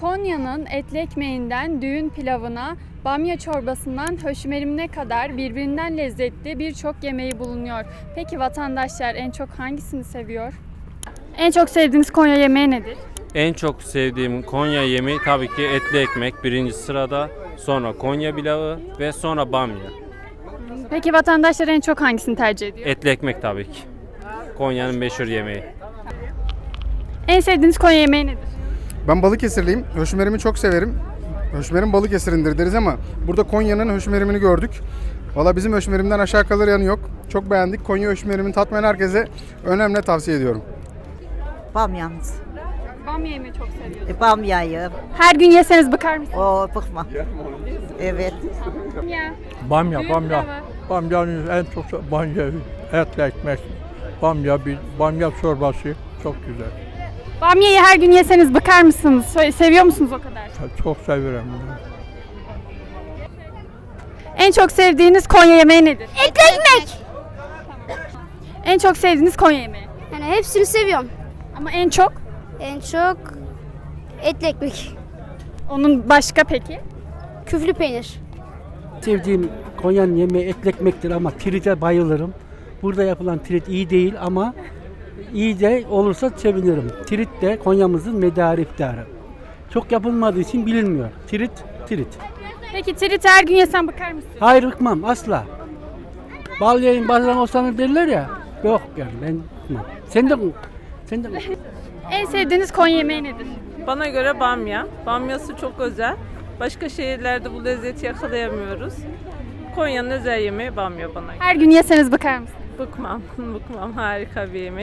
Konya'nın etli ekmeğinden düğün pilavına, bamya çorbasından höşmerimine kadar birbirinden lezzetli birçok yemeği bulunuyor. Peki vatandaşlar en çok hangisini seviyor? En çok sevdiğiniz Konya yemeği nedir? En çok sevdiğim Konya yemeği tabii ki etli ekmek birinci sırada. Sonra Konya pilavı ve sonra bamya. Peki vatandaşlar en çok hangisini tercih ediyor? Etli ekmek tabii ki. Konya'nın meşhur yemeği. En sevdiğiniz Konya yemeği nedir? Ben Balıkesirliyim. Höşmerimi çok severim. Höşmerim Balıkesir'indir deriz ama burada Konya'nın höşmerimini gördük. Valla bizim höşmerimden aşağı kalır yanı yok. Çok beğendik. Konya höşmerimini tatmayan herkese önemli tavsiye ediyorum. Bamyamız. Bamya yemeği çok seviyorum. E, bamyayı. Her gün yeseniz bıkar mısınız? O bıkma. Evet. Bamya. Bamya, Büyük bamya. Bamyanın en çok bamya, etli ekmek, bamya, bir bamya çorbası çok güzel. Bamyayı her gün yeseniz bıkar mısınız? Söyle- Seviyor musunuz o kadar? Çok severim. bunu. En çok sevdiğiniz Konya yemeği nedir? Etli ekmek. En çok sevdiğiniz Konya yemeği. Yani hepsini seviyorum. Ama en çok? En çok etli ekmek. Onun başka peki? Küflü peynir. Sevdiğim Konya'nın yemeği etli ekmektir ama tirite bayılırım. Burada yapılan tirit iyi değil ama iyi de olursa sevinirim. Tirit de Konya'mızın medarı iftiharı. Çok yapılmadığı için bilinmiyor. Tirit, tirit. Peki trit her gün yesen bıkar mısın? Hayır bıkmam asla. Bal yayın bazen olsanız derler ya. Yok yani ben bıkmam. Sen de sen de En sevdiğiniz Konya yemeği nedir? Bana göre bamya. Bamyası çok özel. Başka şehirlerde bu lezzeti yakalayamıyoruz. Konya'nın özel yemeği bamya bana göre. Her gün yeseniz bıkar mısın? Bıkmam, bıkmam. Harika bir yemek.